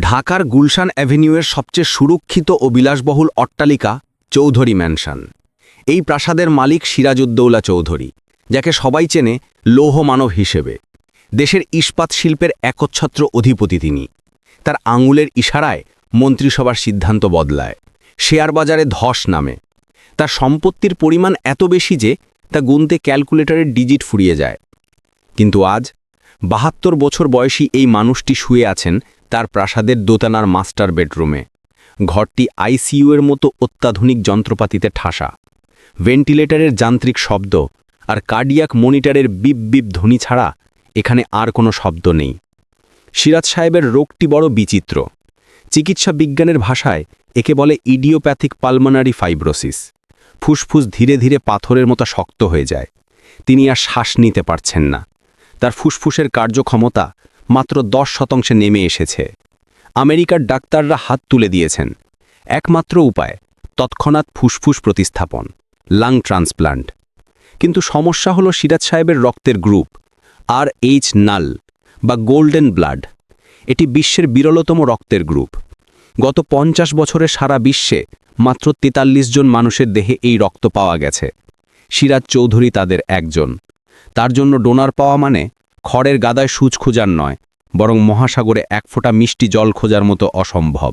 ঢাকার গুলশান অ্যাভিনিউয়ের সবচেয়ে সুরক্ষিত ও বিলাসবহুল অট্টালিকা চৌধুরী ম্যানশন। এই প্রাসাদের মালিক সিরাজউদ্দৌলা চৌধুরী, যাকে সবাই চেনে লৌহ মানব হিসেবে। দেশের ইস্পাত শিল্পের একচ্ছত্র অধিপতি তিনি। তার আঙুলের ইশারায় মন্ত্রিসভার সিদ্ধান্ত বদলায়। শেয়ার বাজারে ধস নামে। তার সম্পত্তির পরিমাণ এত বেশি যে তা গুনতে ক্যালকুলেটরের ডিজিট ফুরিয়ে যায়। কিন্তু আজ, বাহাত্তর বছর বয়সী এই মানুষটি শুয়ে আছেন তার প্রাসাদের দোতানার মাস্টার বেডরুমে। ঘরটি আইসিইউ এর মতো অত্যাধুনিক যন্ত্রপাতিতে ঠাসা। ভেন্টিলেটরের যান্ত্রিক শব্দ আর কার্ডিয়াক মনিটরের বিপ বিপ ধ্বনি ছাড়া এখানে আর কোনো শব্দ নেই। সিরাজ সাহেবের রোগটি বড় বিচিত্র। চিকিৎসা বিজ্ঞানের ভাষায় একে বলে ইডিওপ্যাথিক পালমোনারি ফাইব্রোসিস। ফুসফুস ধীরে ধীরে পাথরের মতো শক্ত হয়ে যায়। তিনি আর শ্বাস নিতে পারছেন না। তার ফুসফুসের কার্যক্ষমতা মাত্র দশ শতাংশে নেমে এসেছে। আমেরিকার ডাক্তাররা হাত তুলে দিয়েছেন। একমাত্র উপায়, তৎক্ষণাৎ ফুসফুস প্রতিস্থাপন, লাং ট্রান্সপ্লান্ট। কিন্তু সমস্যা হলো সিরাজ সাহেবের রক্তের গ্রুপ, আর এইচ নাল বা গোল্ডেন ব্লাড। এটি বিশ্বের বিরলতম রক্তের গ্রুপ। গত পঞ্চাশ বছরে সারা বিশ্বে মাত্র তেতাল্লিশ জন মানুষের দেহে এই রক্ত পাওয়া গেছে। সিরাজ চৌধুরী তাদের একজন। তার জন্য ডোনার পাওয়া মানে খড়ের গাদায় সুচ খোঁজার নয়, বরং মহাসাগরে এক ফোঁটা মিষ্টি জল খোঁজার মতো অসম্ভব।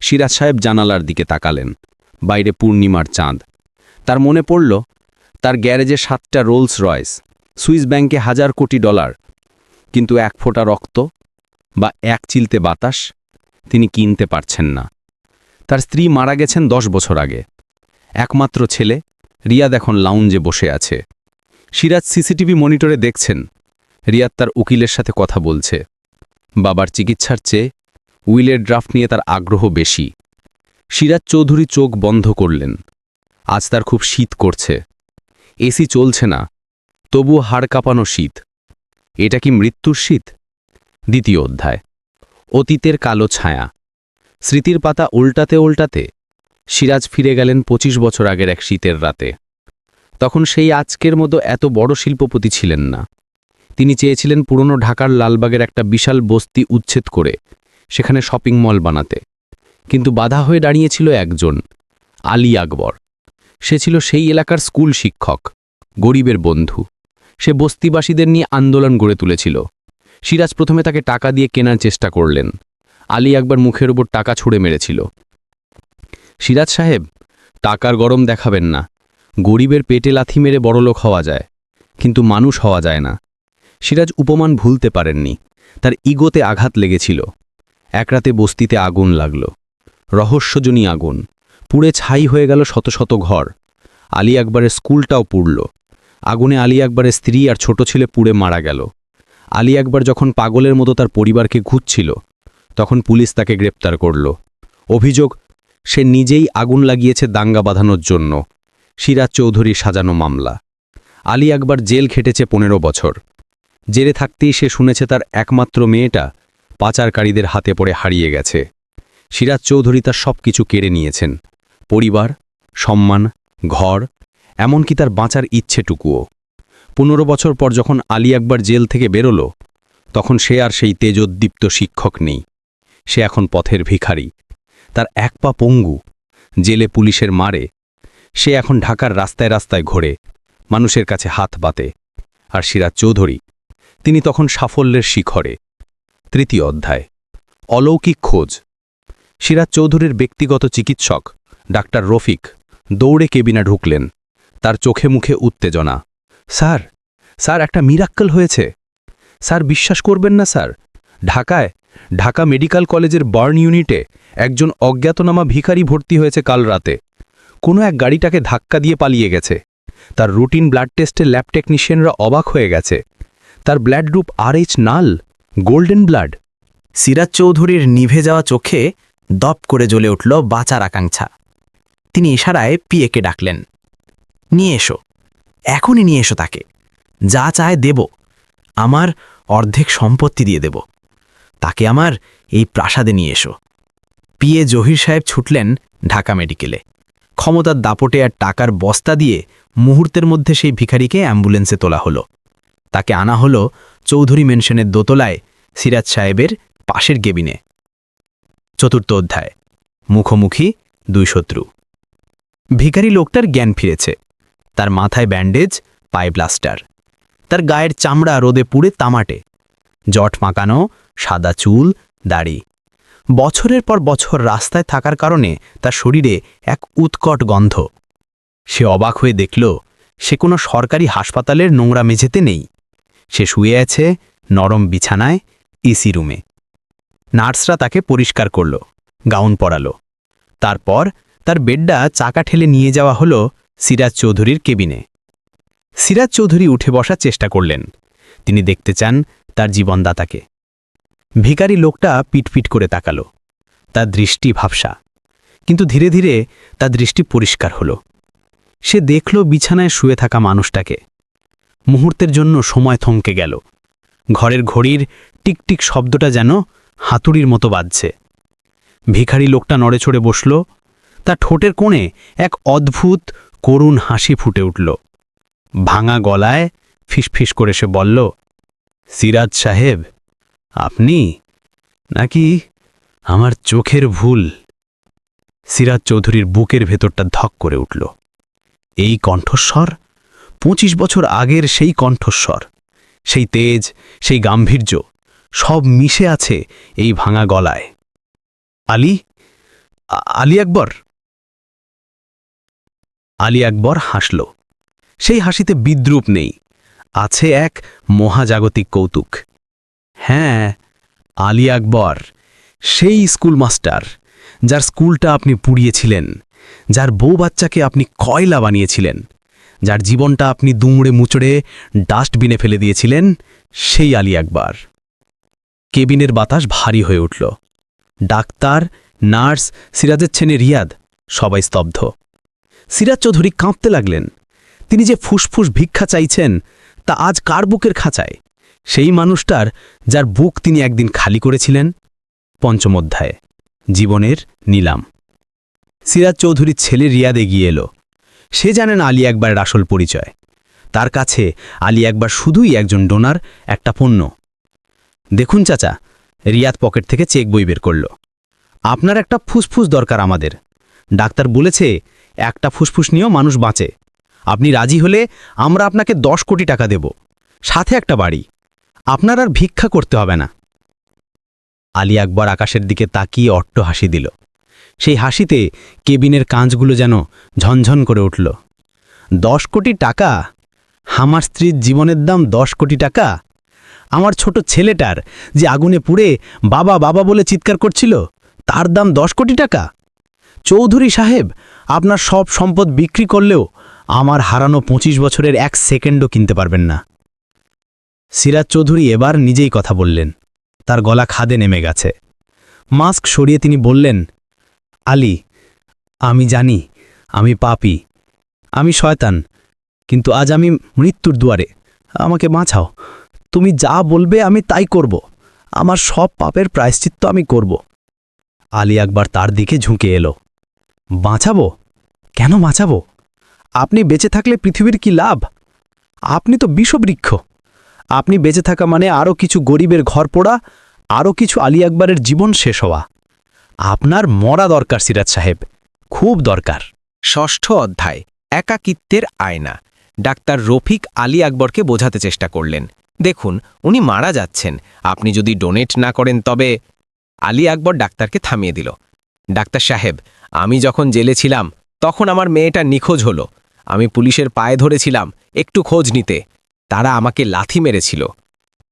সিরাজ সাহেব জানালার দিকে তাকালেন, বাইরে পূর্ণিমার চাঁদ। তার মনে পড়ল, তার গ্যারেজে সাতটা রোলস রয়েস সুইস ব্যাংকে হাজার কোটি ডলার, কিন্তু এক ফোঁটা রক্ত বা এক চিলতে বাতাস তিনি কিনতে পারছেন না। তার স্ত্রী মারা গেছেন দশ বছর আগে। একমাত্র ছেলে, রিয়াদ এখন লাউঞ্জে বসে আছে। সিরাজ সিসিটিভি মনিটরে দেখছেন রিয়াদ তার উকিলের সাথে কথা বলছে। বাবার চিকিৎসার চেয়ে উইলের ড্রাফট নিয়ে তার আগ্রহ বেশি। সিরাজ চৌধুরী চোখ বন্ধ করলেন। আজ তার খুব শীত করছে। এসি চলছে না। তবু হাড় কাঁপানো শীত। এটা কি মৃত্যুর শীত? দ্বিতীয় অধ্যায়। অতীতের কালো ছায়া। স্মৃতির পাতা উল্টাতে উল্টাতে সিরাজ ফিরে গেলেন ২৫ বছর আগের এক শীতের রাতে। তখন সেই আজকের মতো এত বড় শিল্পপতি ছিলেন না। তিনি চেয়েছিলেন পুরনো ঢাকার লালবাগের একটা বিশাল বস্তি উচ্ছেদ করে, সেখানে শপিং মল বানাতে। কিন্তু বাধা হয়ে দাঁড়িয়েছিল একজন, আলী আকবর। সে ছিল সেই এলাকার স্কুল শিক্ষক, গরিবের বন্ধু। সে বস্তিবাসীদের নিয়ে আন্দোলন গড়ে তুলেছিল। সিরাজ প্রথমে তাকে টাকা দিয়ে কেনার চেষ্টা করলেন। আলী আকবর মুখের উপর টাকা ছুঁড়ে মেরেছিল। সিরাজ সাহেব, টাকার গরম দেখাবেন না। গরিবের পেটে লাথি মেরে বড়লোক হওয়া যায়, কিন্তু মানুষ হওয়া যায় না। সিরাজ উপমান ভুলতে পারেননি। তার ইগোতে আঘাত লেগেছিল। এক রাতে বস্তিতে আগুন লাগল। রহস্যজনী আগুন। পুড়ে ছাই হয়ে গেল শত শত ঘর। আলী আকবরের স্কুলটাও পুড়ল। আগুনে আলী আকবরের স্ত্রী আর ছোট ছেলে পুড়ে মারা গেল। আলী আকবর যখন পাগলের মতো তার পরিবারকে ঘুরছিল তখন পুলিশ তাকে গ্রেপ্তার করল। অভিযোগ, সে নিজেই আগুন লাগিয়েছে দাঙ্গা বাঁধানোর জন্য। সিরাজ চৌধুরী সাজানো মামলা। আলী আকবর জেল খেটেছে পনেরো বছর। জেলে থাকতেই সে শুনেছে তার একমাত্র মেয়েটা পাচারকারীদের হাতে পড়ে হারিয়ে গেছে। সিরাজ চৌধুরী তার সব কিছু কেড়ে নিয়েছেন। পরিবার, সম্মান, ঘর, এমনকি তার বাঁচার ইচ্ছেটুকুও। পনেরো বছর পর যখন আলী একবার জেল থেকে বেরোল, তখন সে আর সেই তেজোদ্দীপ্ত শিক্ষক নেই। সে এখন পথের ভিখারি। তার এক পা পঙ্গু, জেলে পুলিশের মারে। সে এখন ঢাকার রাস্তায় রাস্তায় ঘোরে, মানুষের কাছে হাত বাতে আর সিরাজ চৌধুরী তিনি তখন সাফল্যের শিখরে। তৃতীয় অধ্যায়। অলৌকিক খোঁজ। সিরাজ চৌধুরীর ব্যক্তিগত চিকিৎসক, ডাক্তার রফিক, দৌড়ে কেবিনা ঢুকলেন। তার চোখে মুখে উত্তেজনা। স্যার স্যার, একটা মিরাক্কল হয়েছে। স্যার, বিশ্বাস করবেন না, স্যার। ঢাকায়, ঢাকা মেডিকেল কলেজের বার্ন ইউনিটে একজন অজ্ঞাতনামা ভিখারি ভর্তি হয়েছে কাল রাতে। কোনো এক গাড়িটাকে ধাক্কা দিয়ে পালিয়ে গেছে। তার রুটিন ব্লাড টেস্টে ল্যাব টেকনিশিয়ানরা অবাক হয়ে গেছে। তার ব্লাড গ্রুপ আর H null, golden blood. Siraj চৌধুরীর নিভে যাওয়া চোখে দপ করে জ্বলে উঠল বাঁচার আকাঙ্ক্ষা। তিনি ইশারায় পিএকে ডাকলেন, নিয়ে এসো, এখনই নিয়ে এসো তাকে। যা চায় দেব, আমার অর্ধেক সম্পত্তি দিয়ে দেব। তাকে আমার এই প্রাসাদে নিয়ে এসো। পিএ জহির সাহেব ছুটলেন ঢাকা মেডিকেলে। ক্ষমতার দাপটে আর টাকার বস্তা দিয়ে মুহূর্তের মধ্যে সেই ভিখারিকে অ্যাম্বুলেন্সে তোলা হলো। তাকে আনা হলো চৌধুরী মেনশনের দোতলায় সিরাজ সাহেবের পাশের গেবিনে চতুর্থ অধ্যায়, মুখোমুখি দুই শত্রু। ভিখারি লোকটার জ্ঞান ফিরেছে। তার মাথায় ব্যান্ডেজ, পায়ে ব্লাস্টার। তার গায়ের চামড়া রোদে পুড়ে তামাটে। জট মাকানো সাদা চুল, দাড়ি। বছরের পর বছর রাস্তায় থাকার কারণে তার শরীরে এক উৎকট গন্ধ। সে অবাক হয়ে দেখল, সে কোনো সরকারি হাসপাতালের নোংরা মেঝেতে নেই। সে শুয়ে আছে নরম বিছানায় ইসি রুমে। নার্সরা তাকে পরিষ্কার করল, গাউন পরালো। তারপর তার বেডটা চাকা ঠেলে নিয়ে যাওয়া হলো সিরাজ চৌধুরীর কেবিনে। সিরাজ চৌধুরী উঠে বসার চেষ্টা করলেন। তিনি দেখতে চান তার জীবনদাতাকে। ভিখারি লোকটা পিটপিট করে তাকালো। তার দৃষ্টি ভাবসা। কিন্তু ধীরে ধীরে তার দৃষ্টি পরিষ্কার হলো। সে দেখল বিছানায় শুয়ে থাকা মানুষটাকে। মুহূর্তের জন্য সময় থমকে গেল। ঘরের ঘড়ির টিকটিক শব্দটা যেন হাতুড়ির মতো বাজছে। ভিখারি লোকটা নড়েচড়ে বসল। তার ঠোঁটের কোণে এক অদ্ভুত করুণ হাসি ফুটে উঠল। ভাঙা গলায় ফিসফিস করে সে বলল, সিরাজ সাহেব, আপনি নাকি আমার চোখের ভুল? সিরাজ চৌধুরীর বুকের ভেতরটা ধক করে উঠল। এই কণ্ঠস্বর পঁচিশ বছর আগের সেই কণ্ঠস্বর, সেই তেজ, সেই গাম্ভীর্য, সব মিশে আছে এই ভাঙা গলায়। আলী আলী আকবর? আলী আকবর হাসল। সেই হাসিতে বিদ্রুপ নেই, আছে এক মহাজাগতিক কৌতুক। হ্যাঁ আলী আকবর, সেই স্কুল মাস্টার, যার স্কুলটা আপনি পুড়িয়েছিলেন, যার বউ বাচ্চাকে আপনি কয়লা বানিয়েছিলেন যার জীবনটা আপনি দুমড়ে মুচড়ে ডাস্টবিনে ফেলে দিয়েছিলেন, সেই আলী একবার। কেবিনের বাতাস ভারী হয়ে উঠল। ডাক্তার, নার্স, সিরাজের ছেনে রিয়াদ সবাই স্তব্ধ। সিরাজ চৌধুরী কাঁপতে লাগলেন। তিনি যে ফুসফুস ভিক্ষা চাইছেন, তা আজ কার বুকের খাঁচায়? সেই মানুষটার যার বুক তিনি একদিন খালি করেছিলেন, পঞ্চম অধ্যায়, জীবনের নিলাম। সিরাজ চৌধুরীর ছেলে রিয়াদ এগিয়ে এলো। সে জানেন আলী একবারের আসল পরিচয়। তার কাছে আলী একবার শুধুই একজন ডোনার, একটা পণ্য। দেখুন চাচা, রিয়াদ পকেট থেকে চেক বই বের করল। আপনার একটা ফুসফুস দরকার আমাদের। ডাক্তার বলেছে, একটা ফুসফুস নিয়েও মানুষ বাঁচে। আপনি রাজি হলে আমরা আপনাকে দশ কোটি টাকা দেব। সাথে একটা বাড়ি। আপনার আর ভিক্ষা করতে হবে না। আলী আকবর আকাশের দিকে তাকিয়ে অট্ট হাসি দিল। সেই হাসিতে কেবিনের কাঁচগুলো যেন ঝনঝন করে উঠল। দশ কোটি টাকা? আমার স্ত্রীর জীবনের দাম দশ কোটি টাকা? আমার ছোট ছেলেটার যে আগুনে পুড়ে বাবা বাবা বলে চিৎকার করছিল, তার দাম দশ কোটি টাকা? চৌধুরী সাহেব, আপনার সব সম্পদ বিক্রি করলেও আমার হারানো পঁচিশ বছরের এক সেকেন্ডও কিনতে পারবেন না। সিরাজ চৌধুরী এবার নিজেই কথা বললেন। তার গলা খাদে নেমে গেছে। মাস্ক সরিয়ে তিনি বললেন আলী, আমি জানি, আমি পাপি, আমি শয়তান, কিন্তু আজ আমি মৃত্যুর দুয়ারে, আমাকে বাঁচাও, তুমি যা বলবে আমি তাই করব, আমার সব পাপের প্রায়শ্চিত্ত আমি করব। আলী একবার তার দিকে ঝুঁকে এলো, বাঁচাবো? কেন বাঁচাবো? আপনি বেঁচে থাকলে পৃথিবীর কি লাভ? আপনি তো বিষবৃক্ষ, আপনি বেঁচে থাকা মানে আরও কিছু গরিবের ঘর পোড়া আরও কিছু আলী আকবরের জীবন শেষ হওয়া। আপনার মরা দরকার, সিরাজ সাহেব। খুব দরকার। ষষ্ঠ অধ্যায়, একাকিত্বের আয়না। ডাক্তার রফিক আলী আকবরকে বোঝাতে চেষ্টা করলেন। দেখুন, উনি মারা যাচ্ছেন। আপনি যদি ডোনেট না করেন, তবে আলী আকবর ডাক্তারকে থামিয়ে দিল। ডাক্তার সাহেব, আমি যখন জেলে ছিলাম, তখন আমার মেয়েটা নিখোঁজ হলো। আমি পুলিশের পায়ে ধরেছিলাম, একটু খোঁজ নিতে। তারা আমাকে লাথি মেরেছিল।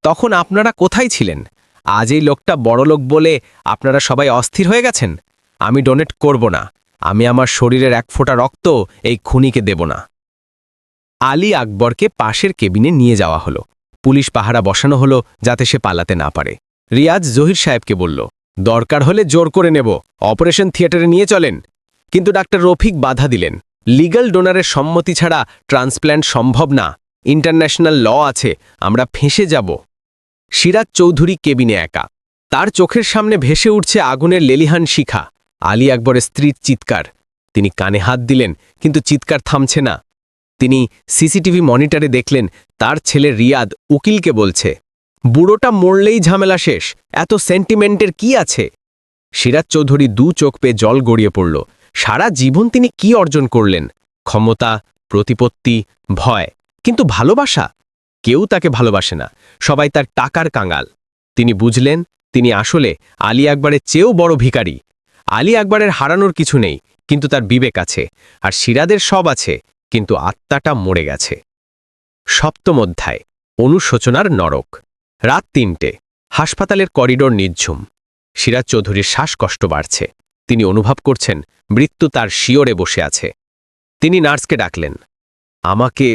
তখন আপনারা কোথায় ছিলেন? আজ এই লোকটা বড়লোক বলে আপনারা সবাই অস্থির হয়ে গেছেন? আমি ডোনেট করব না। আমি আমার শরীরের এক ফোঁটা রক্ত এই খুনিকে দেব না। আলী আকবরকে পাশের কেবিনে নিয়ে যাওয়া হলো। পুলিশ পাহারা বসানো হলো যাতে সে পালাতে না পারে। রিয়াজ জহির সাহেবকে বলল, দরকার হলে জোর করে নেব। অপারেশন থিয়েটারে নিয়ে চলেন। কিন্তু ডাক্তার রফিক বাধা দিলেন। লিগ্যাল ডোনারের সম্মতি ছাড়া ট্রান্সপ্ল্যান্ট সম্ভব না। ইন্টারন্যাশনাল ল আছে। আমরা ফেঁসে যাব। সিরাজ চৌধুরী কেবিনে একা। তার চোখের সামনে ভেসে উঠছে আগুনের লেলিহান শিখা। আলী আকবরের স্ত্রীর চিৎকার। তিনি কানে হাত দিলেন, কিন্তু চিৎকার থামছে না। তিনি সিসিটিভি মনিটরে দেখলেন, তার ছেলে রিয়াদ উকিলকে বলছে, বুড়োটা মরলেই ঝামেলা শেষ, এত সেন্টিমেন্টের কি আছে? সিরাজ চৌধুরী দু চোখ পেয়ে জল গড়িয়ে পড়ল। সারা জীবন তিনি কি অর্জন করলেন? ক্ষমতা, প্রতিপত্তি, ভয়, কিন্তু ভালোবাসা? কেউ তাকে ভালোবাসে না। সবাই তার টাকার কাঙাল। তিনি বুঝলেন, তিনি আসলে আলী আকবরের চেয়েও বড় ভিখারি। আলী আকবরের হারানোর কিছু নেই, কিন্তু তার বিবেক আছে, আর সিরাদের সব আছে, কিন্তু আত্মাটা মরে গেছে। সপ্তম অধ্যায়, অনুশোচনার নরক। রাত তিনটে, হাসপাতালের করিডোর নির্ঝুম সিরাজ চৌধুরীর শ্বাসকষ্ট বাড়ছে। তিনি অনুভব করছেন, মৃত্যু তার শিওরে বসে আছে। তিনি নার্সকে ডাকলেন, আমাকে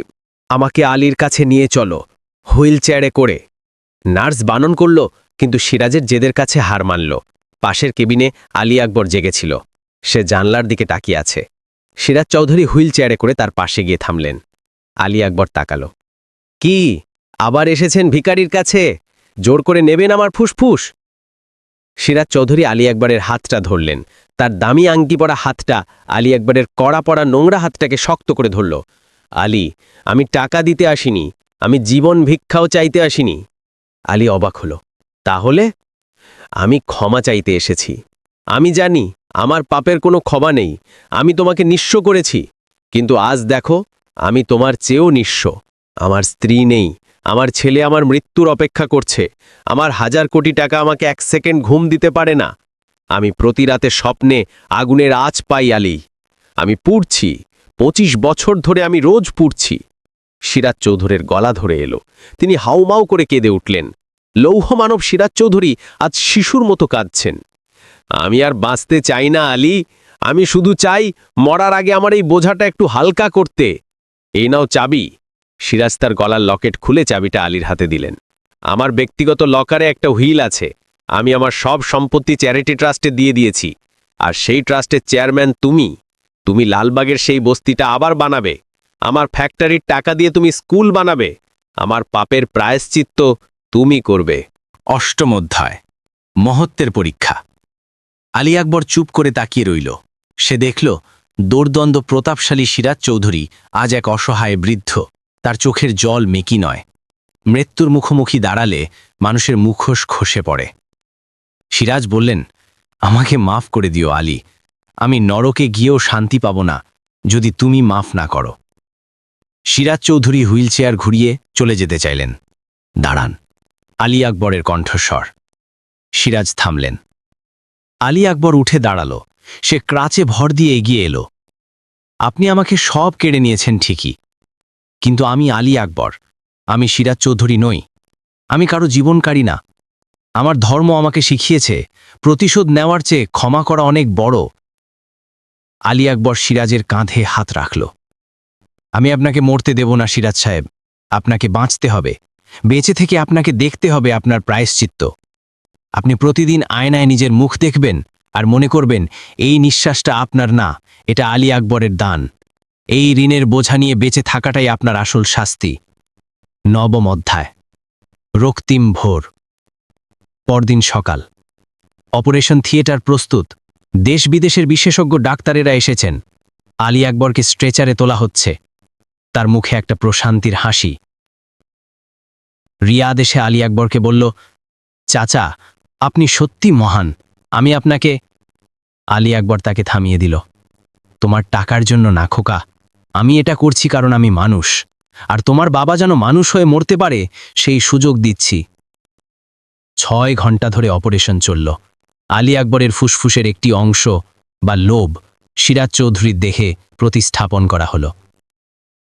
আমাকে আলীর কাছে নিয়ে চলো, হুইল চেয়ারে করে। নার্স বানন করল, কিন্তু সিরাজের জেদের কাছে হার মানল। পাশের কেবিনে আলী আকবর জেগেছিল। সে জানলার দিকে তাকিয়ে আছে। সিরাজ চৌধুরী হুইল চেয়ারে করে তার পাশে গিয়ে থামলেন। আলী আকবর তাকালো। কি? আবার এসেছেন ভিকারির কাছে? জোর করে নেবেন আমার ফুসফুস? সিরাজ চৌধুরী আলী আকবরের হাতটা ধরলেন। তার দামি আংটি পরা হাতটা আলী আকবরের কড়া পড়া নোংরা হাতটাকে শক্ত করে ধরল। আলী, আমি টাকা দিতে আসিনি, আমি জীবন ভিক্ষাও চাইতে আসিনি। আলী অবাক হল। তাহলে? আমি ক্ষমা চাইতে এসেছি। আমি জানি, আমার পাপের কোনো ক্ষমা নেই, আমি তোমাকে নিঃস্ব করেছি। কিন্তু আজ দেখো, আমি তোমার চেয়েও নিঃস্ব। আমার স্ত্রী নেই, আমার ছেলে আমার মৃত্যুর অপেক্ষা করছে। আমার হাজার কোটি টাকা আমাকে এক সেকেন্ড ঘুম দিতে পারে না। আমি প্রতি রাতে স্বপ্নে আগুনের আঁচ পাই আলি। আমি পুড়ছি। পঁচিশ বছর ধরে আমি রোজ পুড়ছি। সিরাজ চৌধুরীর গলা ধরে এলো। তিনি হাউমাউ করে কেঁদে উঠলেন। লৌহ মানব সিরাজ চৌধুরী আজ শিশুর মতো কাঁদছেন। আমি আর বাঁচতে চাই না, আলী। আমি শুধু চাই মরার আগে আমার এই বোঝাটা একটু হালকা করতে। এই নাও চাবি। সিরাজ তার গলার লকেট খুলে চাবিটা আলীর হাতে দিলেন। আমার ব্যক্তিগত লকারে একটা হুইল আছে। আমি আমার সব সম্পত্তি চ্যারিটি ট্রাস্টে দিয়ে দিয়েছি। আর সেই ট্রাস্টের চেয়ারম্যান তুমি। তুমি লালবাগের সেই বস্তিটা আবার বানাবে। আমার ফ্যাক্টরির টাকা দিয়ে তুমি স্কুল বানাবে। আমার পাপের প্রায়শ্চিত্ত তুমি করবে। অষ্টম অধ্যায়। মহত্বের পরীক্ষা। আলী আকবর চুপ করে তাকিয়ে রইল। সে দেখল দোর্দণ্ড প্রতাপশালী সিরাজ চৌধুরী আজ এক অসহায় বৃদ্ধ। তার চোখের জল মেকি নয়। মৃত্যুর মুখোমুখি দাঁড়ালে মানুষের মুখোশ খসে পড়ে। সিরাজ বললেন, আমাকে মাফ করে দিও আলী। আমি নরকে গিয়েও শান্তি পাব না, যদি তুমি মাফ না করো। সিরাজ চৌধুরী হুইল চেয়ার ঘুরিয়ে চলে যেতে চাইলেন। দাঁড়ান, আলী আকবরের কণ্ঠস্বর। সিরাজ থামলেন। আলী আকবর উঠে দাঁড়াল, সে ক্রাচে ভর দিয়ে এগিয়ে এলো। আপনি আমাকে সব কেড়ে নিয়েছেন ঠিকই, কিন্তু আমি আলী আকবর, আমি সিরাজ চৌধুরী নই, আমি কারও জীবনকারী না। আমার ধর্ম আমাকে শিখিয়েছে, প্রতিশোধ নেওয়ার চেয়ে ক্ষমা করা অনেক বড় আলী আকবর সিরাজের কাঁধে হাত রাখল। আমি আপনাকে মরতে দেব না, সিরাজ সাহেব। আপনাকে বাঁচতে হবে। বেঁচে থেকে আপনাকে দেখতে হবে আপনার প্রায়শ্চিত্ত। আপনি প্রতিদিন আয়নায় নিজের মুখ দেখবেন আর মনে করবেন, এই নিঃশ্বাসটা আপনার না, এটা আলী আকবরের দান। এই ঋণের বোঝা নিয়ে বেঁচে থাকাটাই আপনার আসল শাস্তি। নবম অধ্যায়। রক্তিম ভোর। পরদিন সকাল। অপারেশন থিয়েটার প্রস্তুত। দেশ বিদেশের বিশেষজ্ঞ ডাক্তারেরা এসেছেন। আলী আকবরকে স্ট্রেচারে তোলা হচ্ছে। তার মুখে একটা প্রশান্তির হাসি। রিয়াদ এসে আলী আকবরকে বলল, চাচা, আপনি সত্যি মহান। আমি আপনাকে আলী আকবর তাকে থামিয়ে দিল। তোমার টাকার জন্য না খোকা। আমি এটা করছি কারণ আমি মানুষ। আর তোমার বাবা যেন মানুষ হয়ে মরতে পারে, সেই সুযোগ দিচ্ছি ছয় ঘণ্টা ধরে অপারেশন চলল। আলী আকবরের ফুসফুসের একটি অংশ বা লোভ সিরাজ চৌধুরীর দেহে প্রতিস্থাপন করা হল।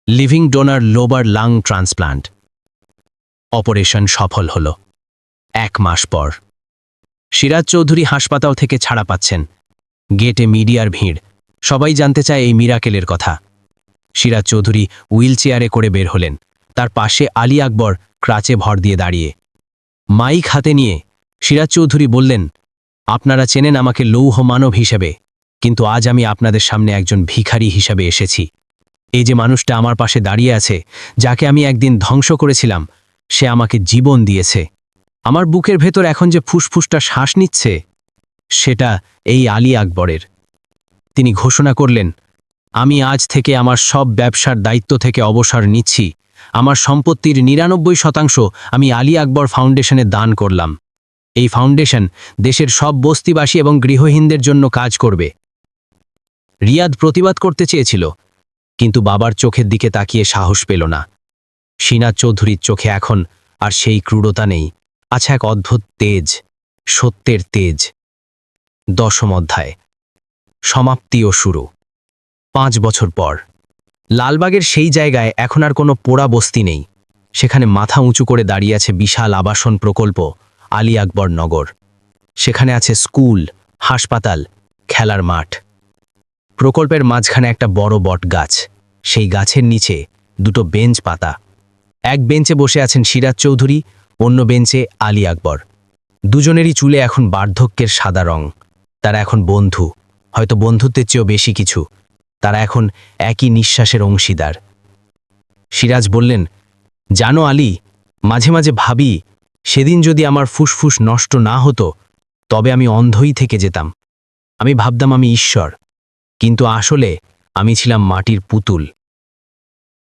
Living donor lobar lung transplant operation সফল হল। এক মাস পর সিরাজ চৌধুরী হাসপাতাল থেকে ছাড়া পাচ্ছেন। গেটে মিডিয়ার ভিড়। সবাই জানতে চায় এই মিরাকেলের কথা। সিরাজ চৌধুরী হুইল চেয়ারে করে বের হলেন। তার পাশে আলী আকবর ক্রাচে ভর দিয়ে দাঁড়িয়ে। মাইক হাতে নিয়ে সিরাজ চৌধুরী বললেন আপনারা চেনেন আমাকে লৌহ মানব হিসেবে, কিন্তু আজ আমি আপনাদের সামনে একজন ভিখারি হিসাবে এসেছি। এই যে মানুষটা আমার পাশে দাঁড়িয়ে আছে, যাকে আমি একদিন ধ্বংস করেছিলাম, সে আমাকে জীবন দিয়েছে। আমার বুকের ভেতর এখন যে ফুসফুসটা শ্বাস নিচ্ছে, সেটা এই আলী আকবরের। তিনি ঘোষণা করলেন, আমি আজ থেকে আমার সব ব্যবসার দায়িত্ব থেকে অবসর নিচ্ছি। আমার সম্পত্তির নিরানব্বই শতাংশ আমি আলী আকবর ফাউন্ডেশনে দান করলাম। এই ফাউন্ডেশন দেশের সব বস্তিবাসী এবং গৃহহীনদের জন্য কাজ করবে। রিয়াদ প্রতিবাদ করতে চেয়েছিল, কিন্তু বাবার চোখের দিকে তাকিয়ে সাহস পেল না। সিনা চৌধুরীর চোখে এখন আর সেই ক্রূরতা নেই আছে এক অদ্ভুত তেজ, সত্যের তেজ। দশম অধ্যায়, সমাপ্তি ও শুরু। পাঁচ বছর পর, লালবাগের সেই জায়গায় এখন আর কোনো পোড়া বস্তি নেই, সেখানে মাথা উঁচু করে দাঁড়িয়ে আছে বিশাল আবাসন প্রকল্প আলী আকবর নগর। সেখানে আছে স্কুল, হাসপাতাল, খেলার মাঠ। প্রকল্পের মাঝখানে একটা বড় বট গাছ। সেই গাছের নিচে দুটো বেঞ্চ পাতা। এক বেঞ্চে বসে আছেন সিরাজ চৌধুরী, অন্য বেঞ্চে আলী আকবর। দুজনেরই চুলে এখন বার্ধক্যের সাদা রং। তারা এখন বন্ধু, হয়তো বন্ধুত্বের চেয়েও বেশি কিছু। তারা এখন একই নিঃশ্বাসের অংশীদার। সিরাজ বললেন, জানো আলী, মাঝে মাঝে ভাবি সেদিন যদি আমার ফুসফুস নষ্ট না হতো, তবে আমি অন্ধই থেকে যেতাম। আমি ভাবতাম আমি ঈশ্বর, কিন্তু আসলে আমি ছিলাম মাটির পুতুল।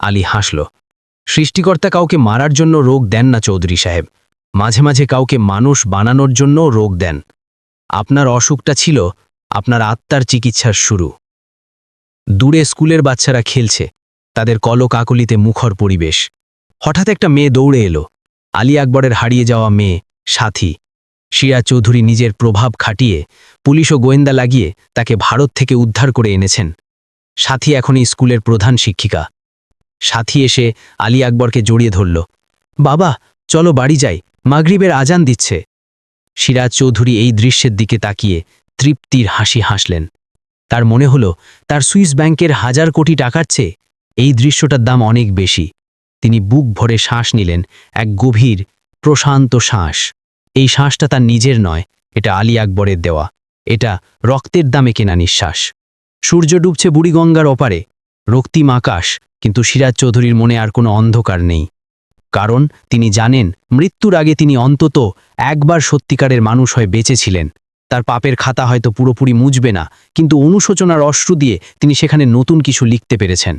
আলী হাসল, সৃষ্টিকর্তা কাউকে মারার জন্য রোগ দেন না চৌধুরী সাহেব। মাঝে মাঝে কাউকে মানুষ বানানোর জন্যও রোগ দেন। আপনার অসুখটা ছিল আপনার আত্মার চিকিৎসার শুরু। দূরে স্কুলের বাচ্চারা খেলছে, তাদের কলকাকলিতে মুখর পরিবেশ। হঠাৎ একটা মেয়ে দৌড়ে এলো। আলী আকবরের হারিয়ে যাওয়া মেয়ে, সাথী। সিরাজ চৌধুরী নিজের প্রভাব খাটিয়ে পুলিশ ও গোয়েন্দা লাগিয়ে তাকে ভারত থেকে উদ্ধার করে এনেছেন। সাথী এখন স্কুলের প্রধান শিক্ষিকা। সাথী এসে আলী আকবরকে জড়িয়ে ধরল। বাবা, চলো বাড়ি যাই, মাগরিবের আজান দিচ্ছে। সিরাজ চৌধুরী এই দৃশ্যের দিকে তাকিয়ে তৃপ্তির হাসি হাসলেন। তার মনে হলো, তার সুইস ব্যাংকের হাজার কোটি টাকার চেয়ে এই দৃশ্যটার দাম অনেক বেশি। তিনি বুক ভরে শ্বাস নিলেন, এক গভীর, প্রশান্ত শ্বাস। এই শ্বাসটা তার নিজের নয়, এটা আলী আকবরের দেওয়া। এটা রক্তের দামে কেনা নিঃশ্বাস। সূর্য ডুবছে বুড়িগঙ্গার ওপারে। রক্তিম আকাশ, কিন্তু সিরাজ চৌধুরীর মনে আর কোনো অন্ধকার নেই। কারণ তিনি জানেন, মৃত্যুর আগে তিনি অন্তত একবার সত্যিকারের মানুষ হয়ে বেঁচেছিলেন। তার পাপের খাতা হয়তো পুরোপুরি মুজবে না, কিন্তু অনুশোচনার অশ্রু দিয়ে তিনি সেখানে নতুন কিছু লিখতে পেরেছেন।